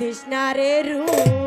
তৃষ্ণারে রূপ।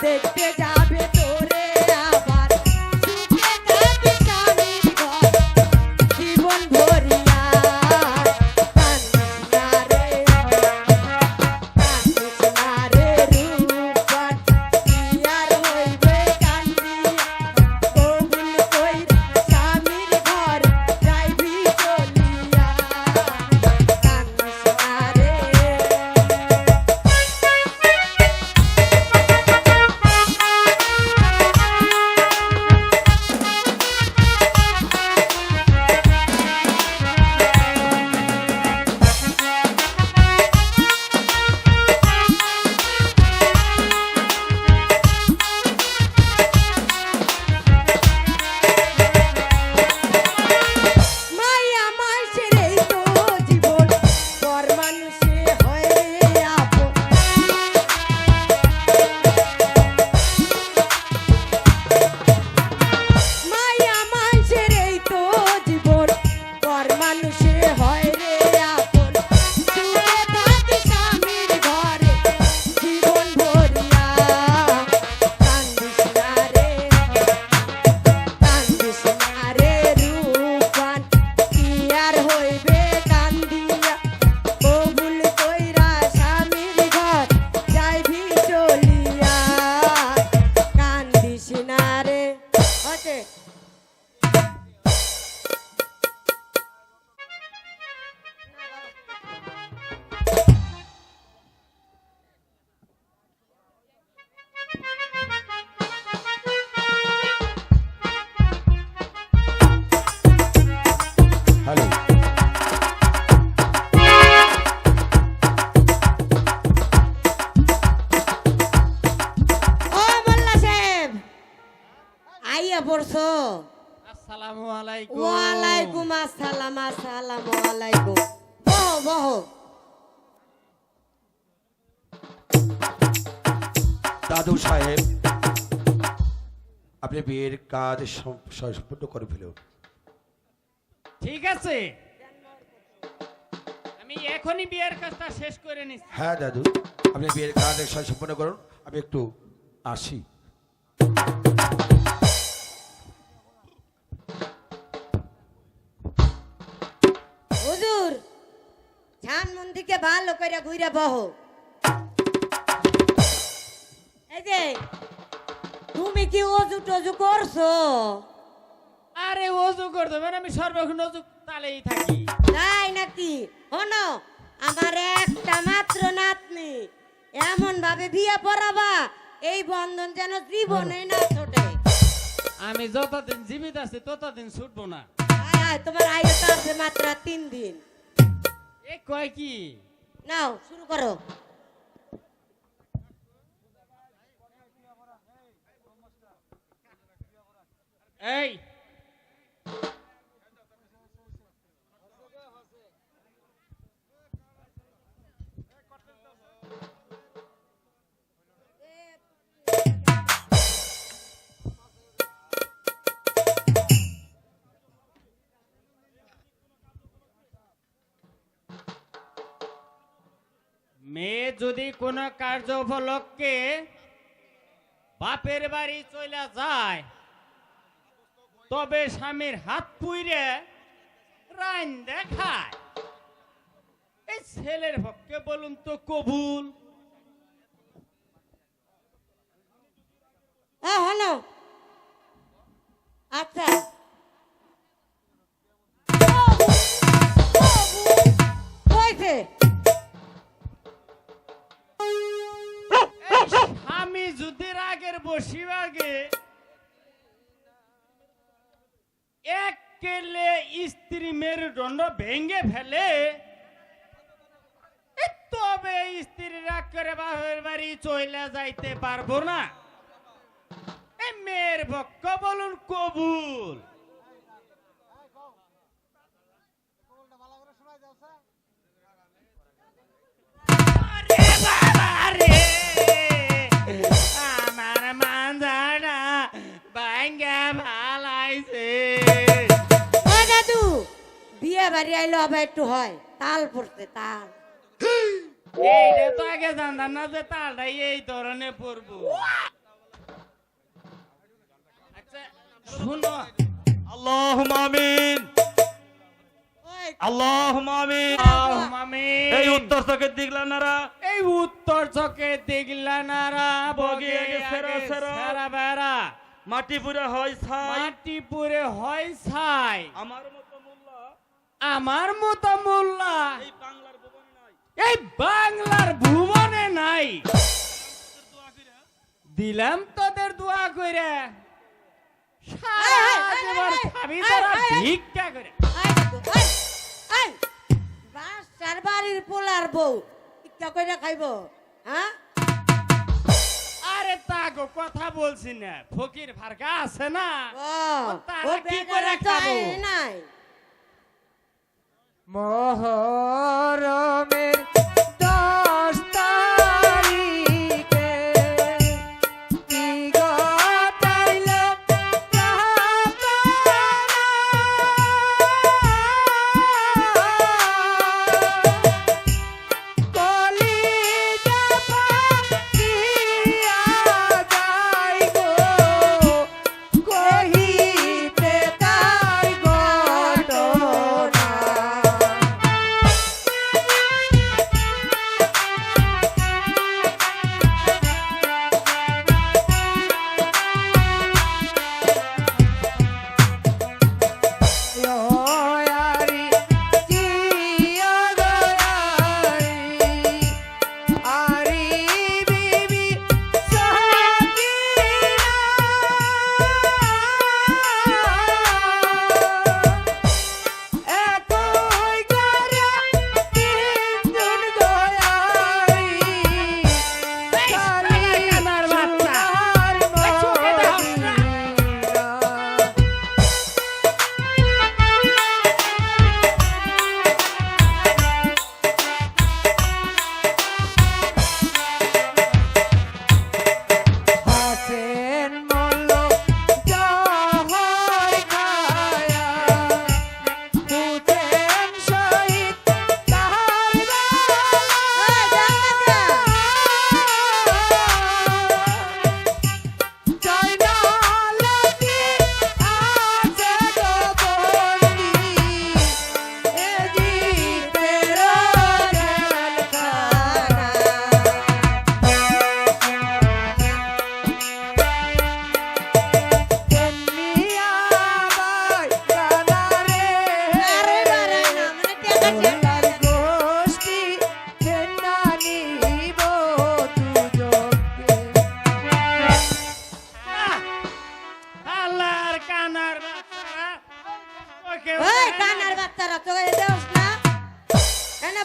对，对，对。দাদু সাহেব আপনি বিয়ের কাজ সম্পূর্ণ করে ফেলুন। ঠিক আছে। আমি এখনই বিয়ের কাজটা শেষ করে নিচ্ছি। হ্যাঁ দাদু আপনি বিয়ের কাজ সম্পূর্ণ করুন। আমি একটু আসি। দিকে ভালো করে ঘুরে বহ। এই যে তুমি কি অজু টজু করছ? আরে অজু করতে মানে আমি সর্বক্ষণ অজু তালেই থাকি। তাই নাকি? হনো আমার একটা মাত্র নাতনি এমন ভাবে বিয়ে পড়াবা এই বন্ধন যেন জীবনে না ছোটে। আমি যতদিন জীবিত আছি ততদিন ছুটবো না। আয় আয় তোমার আছে মাত্র তিন দিন। এ কয় কি? নাও শুরু করো। এই যদি কোনো কার্য উপলক্ষে বাপের বাড়ি চলে যায়, তবে স্বামীর হাত পুইরে রাইন দেখায়। এই ছেলের পক্ষে বলুন তো কবুল। হ্যাঁ হলো আচ্ছা। বসিবাগে এক কেলে স্ত্রী মেরুদণ্ড ভেঙে ফেলে। তবে স্ত্রী রাগ করে বাপের বাড়ি চলে যাইতে পারব না। মেয়ের পক্ষ বলুন কবুল। বাড়ি আইলে আবার একটু হয় তাল পড়ছে তাল। এইটা তো আগে জানতাম না যে তালটা এই ধরনের পড়ব আচ্ছা শুনো। আল্লাহ আমিন। আল্লাহ আমিন। মামি এই উত্তর চোখের দিগলানারা এই উত্তর চকে দেখলা নারা বগে আগে সেরা, সেরা। সেরা বেড়া। মাটি পুরে হয় ছাই। মাটি পুরে হয় ছাই। আমার মতো আমার মতো মোল্লা এই বাংলার ভুবনে নাই। এই বাংলার ভুবনে নাই। দিলাম তোদের দোয়া করে। বাসার বাড়ির পোলার বউ ইচ্ছা করে খাইব হ্যাঁ? আরে তা গো কথা বলছি না। ফকির ভারকা আছে না? তারা কি করে খাব? নাই। মহরমের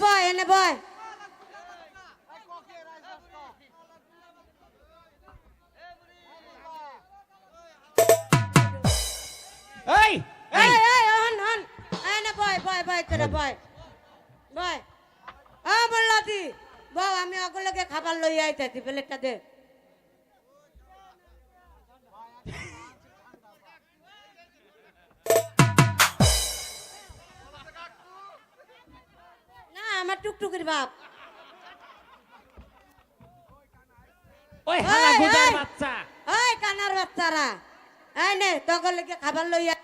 বয় এনে বয় এই এই এই হন হন এনে বয় বয় বয় তোরা বয় বয় ও বল্লাতি বউ আমি ওগুলোকে খাবার লই আইতাছি প্লেটটা দে টুকটুকির বাপ। ওই হালা গুদার। বাচ্চা। ওই কানার বাচ্চারা। এই নে তখন খাবার লইয়া